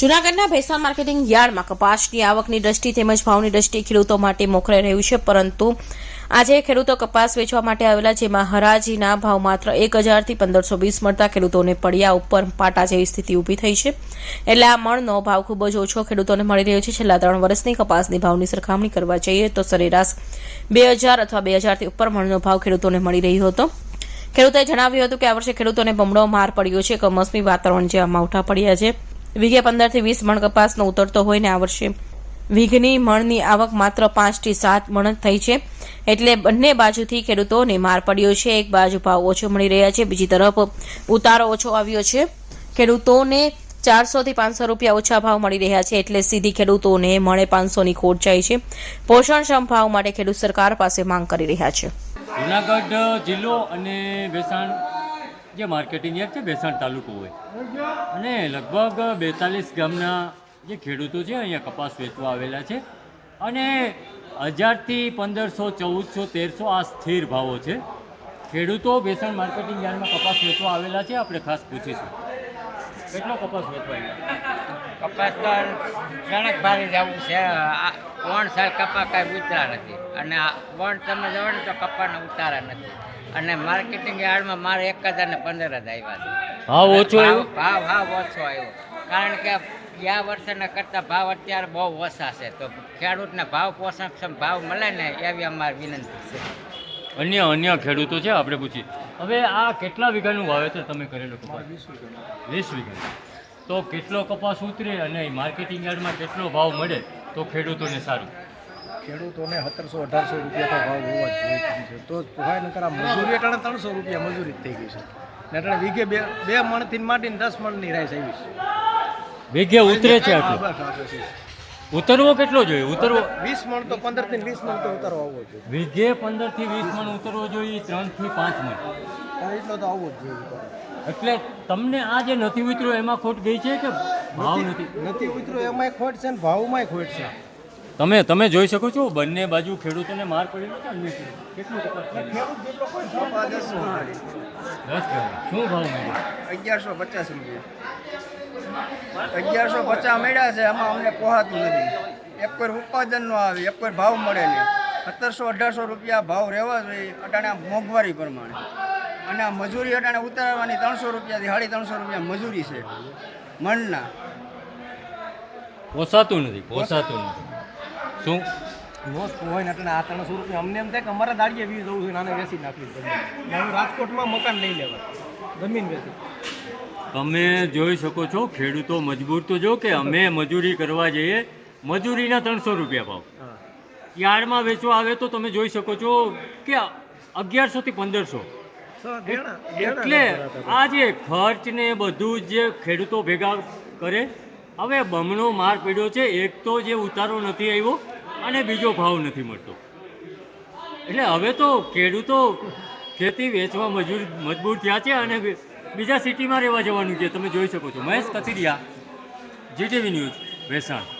જૂનાગઢના ભેસાણ માર્કેટિંગ યાર્ડમાં કપાસની આવકની દ્રષ્ટિ તેમજ ભાવની દ્રષ્ટિ ખેડૂતો માટે મોખરે રહ્યું છે, પરંતુ આજે ખેડૂતો કપાસ વેચવા માટે આવેલા જેમાં હરાજીના ભાવ માત્ર એક હજારથી પંદરસો વીસ મળતા ખેડૂતોને પડ્યા ઉપર પાટા જેવી સ્થિતિ ઊભી થઈ છે. એટલે આ મણનો ભાવ ખૂબ જ ઓછો ખેડૂતોને મળી રહ્યો છે. છેલ્લા ત્રણ વર્ષની કપાસની ભાવની સરખામણી કરવા જઈએ તો સરેરાશ બે હજાર અથવા બે હજારથી ઉપર મણનો ભાવ ખેડૂતોને મળી રહ્યો હતો. ખેડૂતોએ જણાવ્યું હતું કે આ વર્ષે ખેડૂતોને બમણો માર પડ્યો છે. કમોસમી વાતાવરણ જેવા માવઠા પડ્યા છે. વીઘે પંદરથી વીસ મણ કપાસનો ઉતરતો હોય ને આ વર્ષે. વીઘની મણની આવક માત્ર પાંચથી સાત મણ જ થઈ છે. એટલે બંને બાજુથી ખેડૂતોને માર પડ્યો છે. એક બાજુ ભાવ ઓછો મળી રહ્યા છે, બીજી તરફ ઉતારો ઓછો આવ્યો છે. ખેડૂતોને ચારસો થી પાંચસો રૂપિયા ઓછા ભાવ મળી રહ્યા છે, એટલે સીધી ખેડૂતોને મળે પાંચસોની ખોટ જાય છે. પોષણક્ષમ ભાવ માટે ખેડૂત સરકાર પાસે માંગ કરી રહ્યા છે. જુનાગઢ જિલ્લો અને ભેસાણ જે માર્કેટિંગ યાર્ડ છે, ભેસાણ તાલુકો હોય. અને લગભગ બેતાલીસ ગામના જે ખેડૂતો છે, અહીંયા કપાસ વેચવા આવેલા છે. અને હજારથી પંદરસો, ચૌદસો, તેરસો આ સ્થિર ભાવો છે. ખેડૂતો ભેસાણ માર્કેટિંગ યાર્ડમાં કપાસ વેચવા આવેલા છે, આપણે ખાસ પૂછીશું. કેટલો કપાસ વેચવા કપાસ તો જણક ભારે જવું છે. વણ સાલ કપા કાંઈ ઉતરા નથી. અને વણ તમે જવો ને તો કપાને ઉતારા નથી. અને માર્કેટિંગ યાર્ડમાં મારે એક હજાર ને પંદર જ આવ્યા છે. ભાવ ઓછો આવ્યો? ભાવ ભાવ ઓછો આવ્યો. કારણ કે ગયા વર્ષના કરતાં ભાવ અત્યારે બહુ ઓછા છે. તો ખેડૂતને ભાવ પોષણક્ષમ ભાવ મળે ને એવી અમારી વિનંતી છે. અન્ય અન્ય ખેડૂતો છે આપણે પૂછીએ. હવે આ કેટલા વીઘાનું વાવેતર તમે કરેલો કપાસ? વીસ વીઘા તો કેટલો કપાસ ઉતરે અને માર્કેટિંગ યાર્ડમાં કેટલો ભાવ મળે તો ખેડૂતોને સારું? ખેડૂતોને સત્તરસો અઢારસો રૂપિયા તો ભાવ હોવા જ જોઈએ છે. તો પોહાય નકર આ મજૂરી અટાણે ત્રણસો રૂપિયા મજૂરી જ થઈ ગઈ છે. ને અટાણે વીઘે બે બે મણથી માંડીને દસ મણની રાઈસ આવી છે. વીઘે ઉતરે છે. ઉતરવો કેટલો જોઈએ? ઉતરવો વીસ મણ તો પંદરથી વીસ મણ તો ઉતરવો આવવો જોઈએ. વીઘે પંદરથી વીસ મણ ઉતરવો જોઈએ ત્રણથી પાંચ મણ. એટલો તો આવવો જ જોઈએ એટલે તમને આ જે નથી ઉતર્યો એમાં ખોટ ગઈ છે કે ભાવ નથી નથી? ઉતર્યો એમાંય ખોટ છે ને ભાવમાંય ખોટ છે. તમે તમે જોઈ શકો છો બંને બાજુ ખેડૂતોને માર પડેલો છે અન્ય કેટલું દસ. શું ભાવ મળ્યો? અગિયારસો પચાસ રૂપિયા. અગિયારસો પચાસ મળ્યા છે આમાં અમને પોહાતું નથી. એક કોઈ ઉત્પાદન નો આવે એક કોઈ ભાવ મળે નહીં. સત્તરસો અઢારસો રૂપિયા ભાવ રહેવા જોઈએ અટાણે મોંઘવારી પ્રમાણે. અને આ મજૂરી અટાણે ઉતારવાની ત્રણસો રૂપિયાથી સાડી ત્રણસો રૂપિયા મજૂરી છે. મણના. પોસાતું નથી પોસાતું નથી. શું મોસ્ટ હોય ને એટલે આ ત્રણસો રૂપિયા અમને એમ થાય કે અમારા દાડીએ વીસ જવું છે નાને વેચી નાખવી પડે હું રાજકોટમાં મકાન લઈ લેવા. જમીન વેચી. તમે જોઈ શકો છો ખેડૂતો મજબૂર તો જો કે અમે મજૂરી કરવા જઈએ મજૂરીના ત્રણસો રૂપિયા ભાવ. યાર્ડમાં વેચવા આવે તો તમે જોઈ શકો છો કે અગિયારસો થી પંદરસો. એટલે આ જે ખર્ચ ને બધું જે ખેડૂતો ભેગા કરે. હવે બમણો માર પીડ્યો છે એક તો જે ઉતારો નથી આવ્યો અને બીજો ભાવ નથી મળતો. એટલે હવે તો ખેડૂતો ખેતી વેચવા મજૂર મજબૂર થયા છે અને બીજા સિટીમાં રહેવા જવાનું છે. તમે જોઈ શકો છો. Mahesh Kathiriya, GTV news, Bhesan.